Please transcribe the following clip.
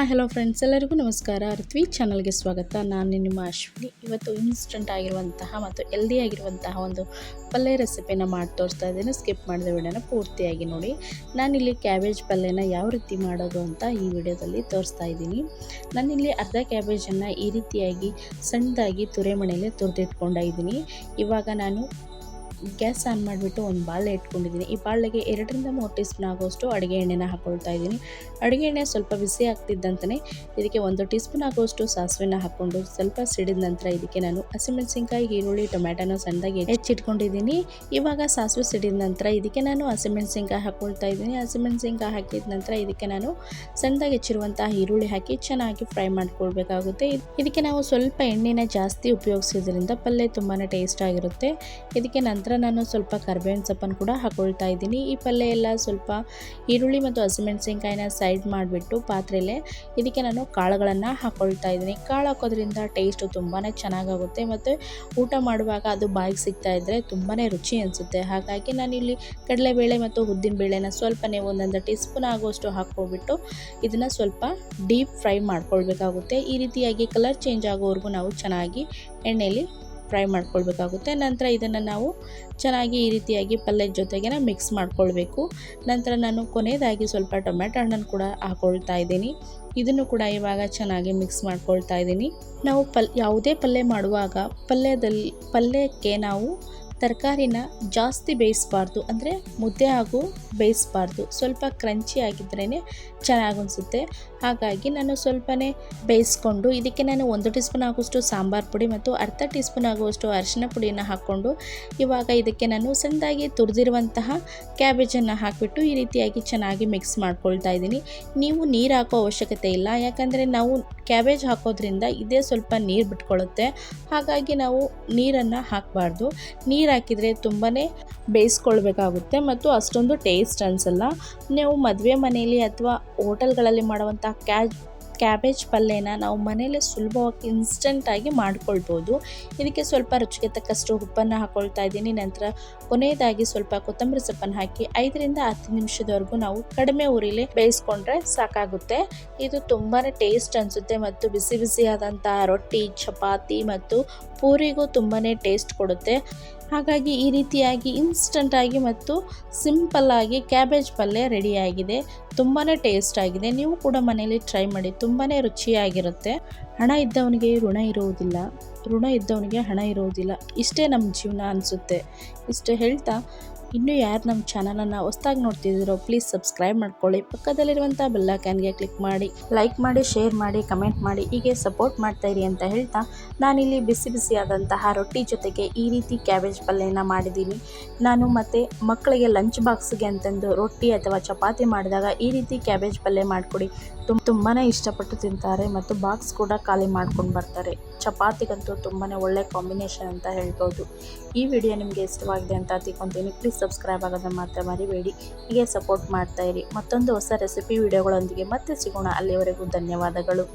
ಹಾಂ hello friends ಎಲ್ಲರಿಗೂ ನಮಸ್ಕಾರ. ಅರ್ಥ್ವಿ ಚಾನಲ್ಗೆ ಸ್ವಾಗತ. ನಾನು ನಿಮ್ಮ ಅಶ್ವಿನಿ. ಇವತ್ತು ಇನ್ಸ್ಟಂಟ್ ಆಗಿರುವಂತಹ ಮತ್ತು ಹೆಲ್ದಿ ಆಗಿರುವಂತಹ ಒಂದು ಪಲ್ಯ ರೆಸಿಪಿನ ಮಾಡಿ ತೋರಿಸ್ತಾ ಇದ್ದೇನೆ. ಸ್ಕಿಪ್ ಮಾಡಿದ ವಿಡಿಯೋನ ಪೂರ್ತಿಯಾಗಿ ನೋಡಿ. ನಾನಿಲ್ಲಿ ಕ್ಯಾಬೇಜ್ ಪಲ್ಯನ ಯಾವ ರೀತಿ ಮಾಡೋದು ಅಂತ ಈ ವಿಡಿಯೋದಲ್ಲಿ ತೋರಿಸ್ತಾ ಇದ್ದೀನಿ. ನಾನಿಲ್ಲಿ ಅರ್ಧ ಕ್ಯಾಬೇಜನ್ನು ಈ ರೀತಿಯಾಗಿ ಸಣ್ಣದಾಗಿ ತುರೆ ಮಣೆಯಲ್ಲಿ ತುರಿದಿಟ್ಕೊಂಡಿದ್ದೀನಿ ಇವಾಗ ನಾನು ಗ್ಯಾಸ್ ಆನ್ ಮಾಡಿಬಿಟ್ಟು ಒಂದು ಬಾಳೆ ಇಟ್ಕೊಂಡಿದ್ದೀನಿ. ಈ ಬಾಳೆಗೆ ಎರಡರಿಂದ ಮೂರು ಟೀ ಸ್ಪೂನ್ ಆಗುವಷ್ಟು ಅಡುಗೆ ಎಣ್ಣೆನ ಹಾಕ್ಕೊಳ್ತಾ ಇದ್ದೀನಿ. ಅಡುಗೆ ಎಣ್ಣೆ ಸ್ವಲ್ಪ ಬಿಸಿ ಆಗ್ತಿದ್ದಂತಲೇ ಇದಕ್ಕೆ ಒಂದು ಟೀ ಸ್ಪೂನ್ ಆಗುವಷ್ಟು ಸಾಸಿವೆನ ಹಾಕ್ಕೊಂಡು ಸ್ವಲ್ಪ ಸಿಡಿದ ನಂತರ ಇದಕ್ಕೆ ನಾನು ಹಸಿಮೆಣಸಿನ್ಕಾಯಿ, ಈರುಳ್ಳಿ, ಟೊಮ್ಯಾಟೊನ ಸಣ್ಣದಾಗಿ ಹೆಚ್ಚಿಟ್ಕೊಂಡಿದ್ದೀನಿ. ಇವಾಗ ಸಾಸಿವೆ ಸಿಡಿದ ನಂತರ ಇದಕ್ಕೆ ನಾನು ಹಸಿಮೆಣಸಿನ್ಕಾಯಿ ಹಾಕ್ಕೊಳ್ತಾ ಇದ್ದೀನಿ. ಹಸಿಮೆಣಸಿನ್ಕಾಯಿ ಹಾಕಿದ ನಂತರ ಇದಕ್ಕೆ ನಾನು ಸಣ್ಣದಾಗಿ ಹೆಚ್ಚಿರುವಂತಹ ಈರುಳ್ಳಿ ಹಾಕಿ ಚೆನ್ನಾಗಿ ಫ್ರೈ ಮಾಡ್ಕೊಳ್ಬೇಕಾಗುತ್ತೆ. ಇದಕ್ಕೆ ನಾವು ಸ್ವಲ್ಪ ಎಣ್ಣೆನ ಜಾಸ್ತಿ ಉಪಯೋಗಿಸೋದ್ರಿಂದ ಪಲ್ಯ ತುಂಬಾ ಟೇಸ್ಟ್ ಆಗಿರುತ್ತೆ. ಇದಕ್ಕೆ ನಂತರ ನಾನು ಸ್ವಲ್ಪ ಕರ್ಬೇವಿನ ಸೊಪ್ಪನ್ನು ಕೂಡ ಹಾಕೊಳ್ತಾ ಇದ್ದೀನಿ. ಈ ಪಲ್ಯ ಎಲ್ಲ ಸ್ವಲ್ಪ ಈರುಳ್ಳಿ ಮತ್ತು ಹಸಿಮೆಣಸಿನ್ಕಾಯಿನ ಸೈಡ್ ಮಾಡಿಬಿಟ್ಟು ಪಾತ್ರೆಯಲ್ಲೇ ಇದಕ್ಕೆ ನಾನು ಕಾಳುಗಳನ್ನು ಹಾಕ್ಕೊಳ್ತಾ ಇದ್ದೀನಿ. ಕಾಳು ಹಾಕೋದ್ರಿಂದ ಟೇಸ್ಟು ತುಂಬಾ ಚೆನ್ನಾಗಾಗುತ್ತೆ ಮತ್ತು ಊಟ ಮಾಡುವಾಗ ಅದು ಬಾಯಿಗೆ ಸಿಗ್ತಾ ಇದ್ದರೆ ತುಂಬಾ ರುಚಿ ಅನಿಸುತ್ತೆ. ಹಾಗಾಗಿ ನಾನು ಇಲ್ಲಿ ಕಡಲೆಬೇಳೆ ಮತ್ತು ಉದ್ದಿನ ಬೇಳೆನ ಸ್ವಲ್ಪನೇ ಒಂದೊಂದು ಟೀ ಸ್ಪೂನ್ ಆಗುವಷ್ಟು ಹಾಕ್ಕೊಬಿಟ್ಟು ಇದನ್ನು ಸ್ವಲ್ಪ ಡೀಪ್ ಫ್ರೈ ಮಾಡ್ಕೊಳ್ಬೇಕಾಗುತ್ತೆ. ಈ ರೀತಿಯಾಗಿ ಕಲರ್ ಚೇಂಜ್ ಆಗೋವರೆಗೂ ನಾವು ಚೆನ್ನಾಗಿ ಎಣ್ಣೆಯಲ್ಲಿ ಫ್ರೈ ಮಾಡ್ಕೊಳ್ಬೇಕಾಗುತ್ತೆ. ನಂತರ ಇದನ್ನು ನಾವು ಚೆನ್ನಾಗಿ ಈ ರೀತಿಯಾಗಿ ಪಲ್ಯದ ಜೊತೆಗೆ ಮಿಕ್ಸ್ ಮಾಡ್ಕೊಳ್ಬೇಕು. ನಂತರ ನಾನು ಕೊನೆಯದಾಗಿ ಸ್ವಲ್ಪ ಟೊಮೆಟೊ ಹಣ್ಣನ್ನು ಕೂಡ ಹಾಕೊಳ್ತಾ ಇದ್ದೀನಿ. ಇದನ್ನು ಕೂಡ ಇವಾಗ ಚೆನ್ನಾಗಿ ಮಿಕ್ಸ್ ಮಾಡ್ಕೊಳ್ತಾ ಇದ್ದೀನಿ. ನಾವು ಪಲ್, ಯಾವುದೇ ಪಲ್ಯ ಮಾಡುವಾಗ ಪಲ್ಯದಲ್ಲಿ, ಪಲ್ಯಕ್ಕೆ ನಾವು ತರಕಾರಿನ ಜಾಸ್ತಿ ಬೇಯಿಸಬಾರ್ದು, ಅಂದರೆ ಮುದ್ದೆ ಹಾಗೂ ಬೇಯಿಸಬಾರ್ದು. ಸ್ವಲ್ಪ ಕ್ರಂಚಿ ಆಗಿದ್ರೇ ಚೆನ್ನಾಗಿ ಅನಿಸುತ್ತೆ. ಹಾಗಾಗಿ ನಾನು ಸ್ವಲ್ಪನೇ ಬೇಯಿಸ್ಕೊಂಡು ಇದಕ್ಕೆ ನಾನು ಒಂದು ಟೀ ಸ್ಪೂನ್ ಆಗುವಷ್ಟು ಸಾಂಬಾರು ಪುಡಿ ಮತ್ತು ಅರ್ಧ ಟೀ ಸ್ಪೂನ್ ಆಗುವಷ್ಟು ಅರಿಶಿನ ಪುಡಿಯನ್ನು ಹಾಕ್ಕೊಂಡು ಇವಾಗ ಇದಕ್ಕೆ ನಾನು ಸಣ್ಣದಾಗಿ ತುರಿದಿರುವಂತಹ ಕ್ಯಾಬೇಜನ್ನು ಹಾಕಿಬಿಟ್ಟು ಈ ರೀತಿಯಾಗಿ ಚೆನ್ನಾಗಿ ಮಿಕ್ಸ್ ಮಾಡ್ಕೊಳ್ತಾ ಇದ್ದೀನಿ. ನೀವು ನೀರು ಹಾಕೋ ಅವಶ್ಯಕತೆ ಇಲ್ಲ, ಯಾಕಂದರೆ ನಾವು ಕ್ಯಾಬೇಜ್ ಹಾಕೋದ್ರಿಂದ ಇದೇ ಸ್ವಲ್ಪ ನೀರು ಬಿಟ್ಕೊಳ್ಳುತ್ತೆ ಹಾಗಾಗಿ ನಾವು ನೀರನ್ನು ಹಾಕಬಾರ್ದು. ನೀರು ಹಾಕಿದರೆ ತುಂಬಾ ಬೇಯಿಸ್ಕೊಳ್ಬೇಕಾಗುತ್ತೆ ಮತ್ತು ಅಷ್ಟೊಂದು ಟೇಸ್ಟ್ ಅನಿಸಲ್ಲ. ನೀವು ಮದುವೆ ಮನೆಯಲ್ಲಿ ಅಥವಾ ಹೋಟೆಲ್ಗಳಲ್ಲಿ ಮಾಡುವಂಥ ಕ್ಯಾಜ್ ಕ್ಯಾಬೇಜ್ ಪಲ್ಯನ ನಾವು ಮನೆಯಲ್ಲೇ ಸುಲಭವಾಗಿ ಇನ್ಸ್ಟಂಟಾಗಿ ಮಾಡ್ಕೊಳ್ಬೋದು. ಇದಕ್ಕೆ ಸ್ವಲ್ಪ ರುಚಿಗೆ ತಕ್ಕಷ್ಟು ಉಪ್ಪನ್ನು ಹಾಕ್ಕೊಳ್ತಾ ಇದ್ದೀನಿ. ನಂತರ ಕೊನೆಯದಾಗಿ ಸ್ವಲ್ಪ ಕೊತ್ತಂಬರಿ ಸೊಪ್ಪನ್ನು ಹಾಕಿ ಐದರಿಂದ ಹತ್ತು ನಿಮಿಷದವರೆಗೂ ನಾವು ಕಡಿಮೆ ಉರಿಲಿ ಬೇಯಿಸ್ಕೊಂಡ್ರೆ ಸಾಕಾಗುತ್ತೆ. ಇದು ತುಂಬಾ ಟೇಸ್ಟ್ ಅನಿಸುತ್ತೆ ಮತ್ತು ಬಿಸಿ ಬಿಸಿಯಾದಂತಹ ರೊಟ್ಟಿ, ಚಪಾತಿ ಮತ್ತು ಪೂರಿಗೂ ತುಂಬಾ ಟೇಸ್ಟ್ ಕೊಡುತ್ತೆ. ಹಾಗಾಗಿ ಈ ರೀತಿಯಾಗಿ ಇನ್ಸ್ಟಂಟಾಗಿ ಮತ್ತು ಸಿಂಪಲ್ಲಾಗಿ ಕ್ಯಾಬೇಜ್ ಪಲ್ಯ ರೆಡಿಯಾಗಿದೆ ತುಂಬಾ ಟೇಸ್ಟ್ ಆಗಿದೆ. ನೀವು ಕೂಡ ಮನೆಯಲ್ಲಿ ಟ್ರೈ ಮಾಡಿ. ತುಂಬಾ ರುಚಿಯಾಗಿರುತ್ತೆ. ಹಣ ಇದ್ದವನಿಗೆ ಋಣ ಇರುವುದಿಲ್ಲ ಋಣ ಇದ್ದವನಿಗೆ ಹಣ ಇರುವುದಿಲ್ಲ ಇಷ್ಟೇ ನಮ್ಮ ಜೀವನ ಅನಿಸುತ್ತೆ. ಇಷ್ಟು ಹೇಳ್ತಾ ಇನ್ನೂ ಯಾರು ನಮ್ಮ ಚಾನಲನ್ನು ಹೊಸ್ದಾಗಿ ನೋಡ್ತಿದ್ದೀರೋ ಪ್ಲೀಸ್ ಸಬ್ಸ್ಕ್ರೈಬ್ ಮಾಡ್ಕೊಳ್ಳಿ. ಪಕ್ಕದಲ್ಲಿರುವಂಥ ಬೆಲ್ಲ ಕ್ಯಾನ್ಗೆ ಕ್ಲಿಕ್ ಮಾಡಿ. ಲೈಕ್ ಮಾಡಿ ಶೇರ್ ಮಾಡಿ ಕಮೆಂಟ್ ಮಾಡಿ. ಹೀಗೆ ಸಪೋರ್ಟ್ ಮಾಡ್ತಾ ಇರಿ ಅಂತ ಹೇಳ್ತಾ, ನಾನಿಲ್ಲಿ ಬಿಸಿ ಬಿಸಿಯಾದಂತಹ ರೊಟ್ಟಿ ಜೊತೆಗೆ ಈ ರೀತಿ ಕ್ಯಾಬೇಜ್ ಪಲ್ಯನ ಮಾಡಿದ್ದೀನಿ. ನಾನು ಮತ್ತು ಮಕ್ಕಳಿಗೆ ಲಂಚ್ ಬಾಕ್ಸ್ಗೆ ಅಂತಂದು ರೊಟ್ಟಿ ಅಥವಾ ಚಪಾತಿ ಮಾಡಿದಾಗ ಈ ರೀತಿ ಕ್ಯಾಬೇಜ್ ಪಲ್ಯ ಮಾಡಿಕೊಡಿ. ತುಂಬ ತುಂಬಾ ಇಷ್ಟಪಟ್ಟು ತಿಂತಾರೆ ಮತ್ತು ಬಾಕ್ಸ್ ಕೂಡ ಖಾಲಿ ಮಾಡ್ಕೊಂಡು ಬರ್ತಾರೆ. ಚಪಾತಿಗಂತೂ ತುಂಬಾ ಒಳ್ಳೆ ಕಾಂಬಿನೇಷನ್ ಅಂತ ಹೇಳ್ಬೋದು. ಈ ವಿಡಿಯೋ ನಿಮಗೆ ಇಷ್ಟವಾಗಿದೆ ಅಂತ ತಿಳ್ಕೊತೀನಿ. ಪ್ಲೀಸ್ ಸಬ್ಸ್ಕ್ರೈಬ್ ಆಗೋದನ್ನು ಮಾತ್ರ ಮರಿಬೇಡಿ. ಹೀಗೆ ಸಪೋರ್ಟ್ ಮಾಡ್ತಾಯಿರಿ ಮತ್ತೊಂದು ಹೊಸ ರೆಸಿಪಿ ವಿಡಿಯೋಗಳೊಂದಿಗೆ ಮತ್ತೆ ಸಿಗೋಣ. ಅಲ್ಲಿವರೆಗೂ ಧನ್ಯವಾದಗಳು.